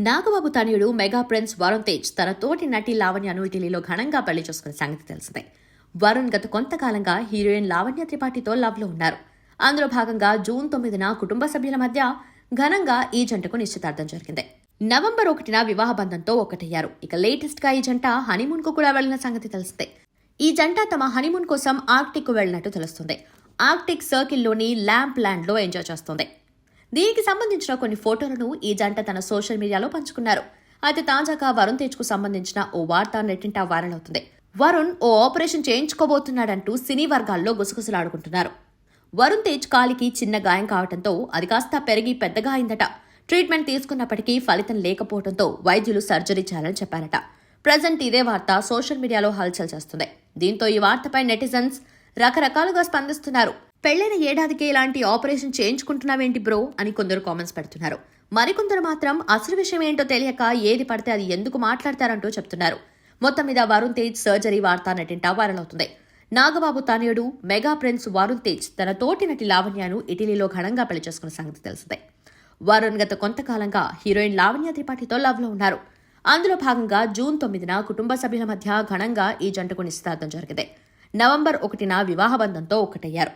నాగబాబు తనయుడు mega prince Varun Tej తన తోటి నటి లావణ్యను ఇటలీలో ఘనంగా పెళ్ళి చేసుకున్న సంగతి తెలిసిందే. వరుణ్ గత కొంతకాలంగా హీరోయిన్ లావణ్య త్రిపాఠితో లవ్లో ఉన్నారు. అందులో భాగంగా జూన్ తొమ్మిదిన కుటుంబ సభ్యుల మధ్య ఘనంగా ఈ జంటకు నిశ్చితార్థం జరిగింది. నవంబర్ ఒకటిన వివాహ బంధంతో ఒకటయ్యారు. ఇక లేటెస్ట్గా ఈ జంట హనీమూన్కు కూడా వెళ్ళిన సంగతి తెలిసిందే. ఈ జంట తమ హనీమూన్ కోసం ఆర్క్టిక్కు వెళ్ళినట్టు తెలుస్తుంది. ఆర్క్టిక్ సర్కిల్లోని ల్యాంప్ ల్యాండ్లో ఎంజాయ్ చేస్తుంది. దీనికి సంబంధించిన కొన్ని ఫోటోలను ఈ జంట తన సోషల్ మీడియాలో పంచుకున్నారు. అయితే తాజాగా వరుణ్ తేజ్కు సంబంధించిన ఓ వార్త నెట్టింట వైరల్ అవుతుంది. వరుణ్ ఓ ఆపరేషన్ చేయించుకోబోతున్నాడంటూ సినీ వర్గాల్లో గుసగుసలాడుకుంటున్నారు. వరుణ్ తేజ్ కాలికి చిన్న గాయం కావడంతో అది కాస్త పెరిగి పెద్దగా అయిందట. ట్రీట్మెంట్ తీసుకున్నప్పటికీ ఫలితం లేకపోవడంతో వైద్యులు సర్జరీ చేయాలని చెప్పారట. ప్రజెంట్ ఇదే వార్త సోషల్ మీడియాలో హల్చల్ చేస్తుంది. దీంతో ఈ వార్తపై నెటిజన్స్ రకరకాలుగా స్పందిస్తున్నారు. పెళ్ళైన ఏడాదికే ఇలాంటి ఆపరేషన్ చేయించుకుంటున్నావేంటి బ్రో అని కొందరు కామెంట్స్ పెడుతున్నారు. మరికొందరు మాత్రం అసలు విషయం ఏంటో తెలియక ఏది పడితే అది ఎందుకు మాట్లాడతారంటూ చెప్తున్నారు. మొత్తం మీద వరుణ్ తేజ్ సర్జరీ వార్త నటింట వైరల్ అవుతుంది. నాగబాబు తనయుడు మెగా ప్రిన్స్ వరుణ్ తేజ్ తన తోటి నటి లావణ్యను ఇటలీలో ఘనంగా పెళ్ళి చేసుకున్న సంగతి తెలిసిందే. వరుణ్ గత కొంతకాలంగా హీరోయిన్ లావణ్య త్రిపాఠితో లవ్లో ఉన్నారు. అందులో భాగంగా జూన్ తొమ్మిదిన కుటుంబ సభ్యుల మధ్య ఘనంగా ఈ జంటకు నిశ్చితార్థం జరిగింది. నవంబర్ ఒకటిన వివాహ బంధంతో ఒకటయ్యారు